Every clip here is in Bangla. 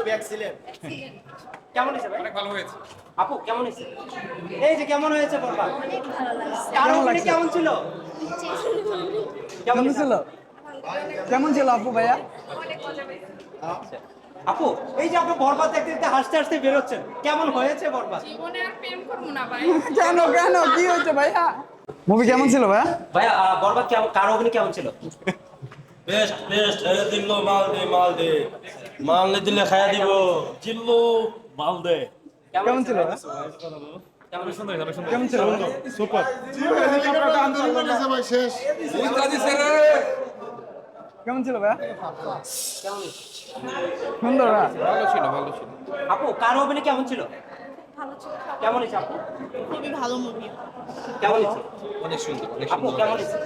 ছবি অ্যাক্সিলেন্ট কেমন হয়েছে ভাই? অনেক ভালো হয়েছে। আপু কেমন হয়েছে? এই যে কেমন হয়েছে বরবাদ অনেক ভালো লাগছে। কেমন কেমন ছিল? কেমন ছিল? কেমন ছিল আপু ভাইয়া? আপু এই যে আপনি বরবাদ দেখতে দেখতে হাসতে হাসতে বেরোচ্ছেন কেমন হয়েছে বরবাদ? জীবনে আর প্রেম করব না ভাই। কেন কেন কি হয়েছে ভাইয়া? মুভি কেমন ছিল ভাইয়া? ভাইয়া বরবাদ কেমন কার অভিনয় কেমন ছিল? বেস্ট বেস্ট দিল্লো মাল দে মাল দে মাল নে দিলে খায়া দিব। জিল্লু মাল দে। কেমন ছিল? কেমন ছিল? সুপার। কেমন ছিল ভাইয়া? সুন্দর ভালো ছিল ভালো ছিল। আপু কার অভিনয় কেমন ছিল? কেমন হয়েছে আপু? খুবই ভালো মুভি কেমন হয়েছে? অনেক সুন্দর অনেক আপু কেমন হয়েছে?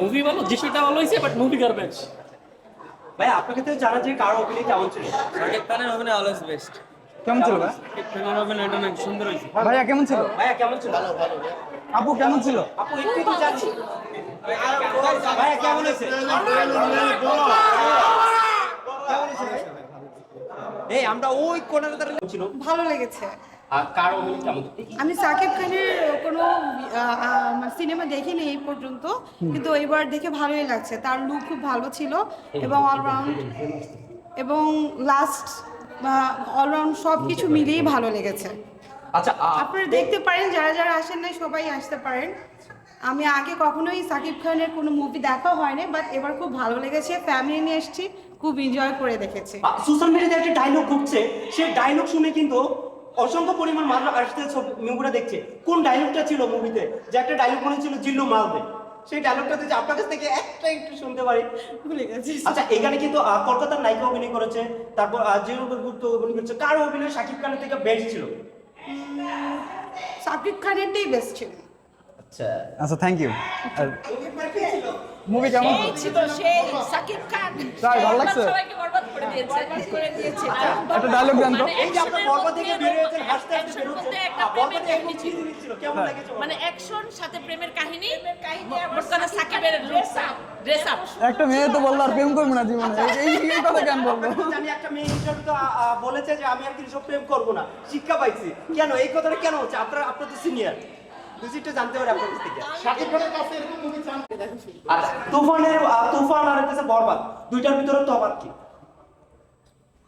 মুভি ভালো দৃশ্যটা ভালো হয়েছে বাট মুভি গার্বেজ ভাই আপনাকে তো জানা যে কার অভিনয় কেমন ছিল? শাকিব খানের অভিনয় অলওয়েজ বেস্ট কেমন ছিল ভাইয়া ফেনার অভিনয়টা অনেক সুন্দর হয়েছে। ভাইয়া কেমন ছিল? ভাইয়া কেমন ছিল? আপু কেমন ছিল? আপু একটু তো জানি। ভাইয়া কেমন হয়েছে? এই আমরা ওই দ্বারা ছিল ভালো লেগেছে। আমি সাকিব খানের কোনো সিনেমা দেখিনি এই পর্যন্ত কিন্তু এবার দেখে ভালোই লাগছে। তার লুক খুব ভালো ছিল এবং অলরাউন্ড এবং লাস্ট অলরাউন্ড সব কিছু মিলিয়েই ভালো লেগেছে। আচ্ছা আপনারা দেখতে পারেন যারা যারা আসেন নাই সবাই আসতে পারেন। আমি আগে কখনোই সাকিব খানের কোনো মুভি দেখা হয়নি বাট এবার খুব ভালো লেগেছে। ফ্যামিলি নিয়ে এসেছি খুব এনজয় করে দেখেছি। সোশ্যাল মিডিয়াতে একটা ডায়লগ ঘুরছে। সেই ডায়লগ শুনে কিন্তু অসংখ্য পরিমাণ মানুষ আসতে মুভিটা দেখছে। কোন ডায়লগটা ছিল মুভিতে যে একটা ডায়লগ মনে ছিল জিল্লু মালদে। সেই ডায়লগটাতে যে আপনার কাছ থেকে একটা একটু শুনতে পারি। ভুলে গেছি। আচ্ছা এখানে কিন্তু কলকাতার নায়িকা অভিনয় করেছে। তারপর জিরো গুপ্ত অভিনয় করেছে কার অভিনয় শাকিব খানের থেকে বেস্ট ছিল? সাকিব খানেরটাই বেস্ট ছিল। আচ্ছা। আচ্ছা থ্যাংক ইউ মুভি কেমন? ছিল সেই সাকিব খান। ভালো লাগছে? করে দিয়েছে করে দিয়েছে। একটা ডায়লগ দেন তো এই যে আপনার বরবাদ থেকে বেরিয়েছেন হাসতে হাসতে বেরোচ্ছেন একটা আহ, একদম কাহিনী চিনি কেমন। মানে অ্যাকশন সাথে প্রেমের কাহিনী বর্তমানে সাকিবের ড্রেস আপ ড্রেস আপ একটা মেয়ে তো বলল আর প্রেম করব না জীবনে। এই এই- এই কথা কেন বলব? জানি একটা মেয়ে ইন্টারভিউ তো বলেছে যে আমি আর কিছু প্রেম করব না। শিক্ষা পাইছি। কেন? এই কথাটা কেন হচ্ছে? আপনারা আপনার তো সিনিয়র দুজিটা জানতে পারি আপনার কাছ থেকে। আচ্ছা তুফানের তুফান আর হচ্ছে বরবাদ। দুইটার ভিতরে তো তফাৎ কি?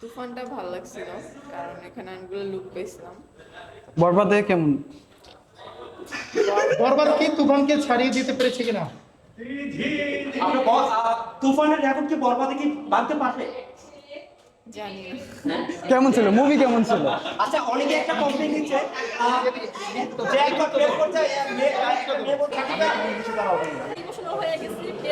তুফানটা ভালো লাগছিল কারণ এখানে অনেকগুলো লুক পেয়েছিলাম বরবাদে কেমন বরবাদ কি তুফানকে ছাড়িয়ে দিতে পেরেছে কিনা ব- তুফানের রেকর্ড কি বরবাদে কি ভাঙতে পারবে জানি না কেমন ছিল মুভি কেমন ছিল আচ্ছা অনেকে একটা কমপ্লেন দিচ্ছে যে একবার প্রেম করছে মেয়ে- একটা মেয়ে বলছে, হয়ে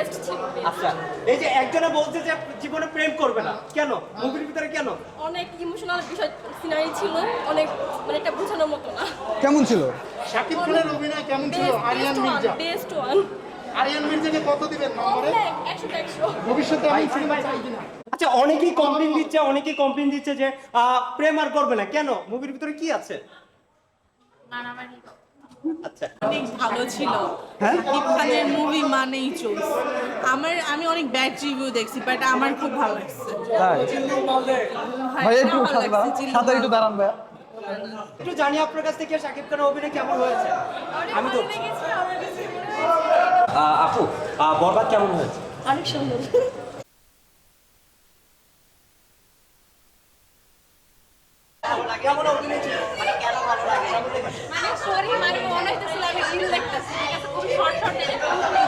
টেস্ট ছিল আচ্ছা এই যে একজনে বলছে যে জীবনে প্রেম করবে না কেন? মুভির ভিতরে কেন? অনেক ইমোশনাল বিষয় সিনারি ছিল অনেক মানে এটা বোঝানোর মতো না। কেমন ছিল? শাকিব খানের অভিনয় কেমন ছিল? আরিয়ান মির্জা? বেস্ট ওয়ান আরিয়ান মির্জাকে কত দিবেন নম্বরে? অনেক একশো একশো। ভবিষ্যতে আমি সিনেমা চাই কিনা? আচ্ছা অনেকেই কমপ্লেন দিচ্ছে অনেকেই কমপ্লেন দিচ্ছে যে আহ, প্রেম আর করবে না। কেন? মুভির ভিতরে কি আছে? অনেক ভালো ছিল। হ্যাঁ? শাকিব খানের মুভি মানেই চলছে। আমার আমি অনেক ব্যাড রিভিউ দেখছি বাট আমার খুব ভালো লাগছে। হ্যাঁ, ভাই একটু সাথে একটু দাঁড়ান ভাইয়া। একটু জানি আপনার কাছ থেকে শাকিব খানের অভিনয় কেমন হয়েছে? আমি তো আপু বরবাদ কেমন হয়েছে? অনেক সুন্দর। মানে সরি মানে মনে হইতেছিল আমি দেখতেছি। ঠিক আছে শর্ট শর্ট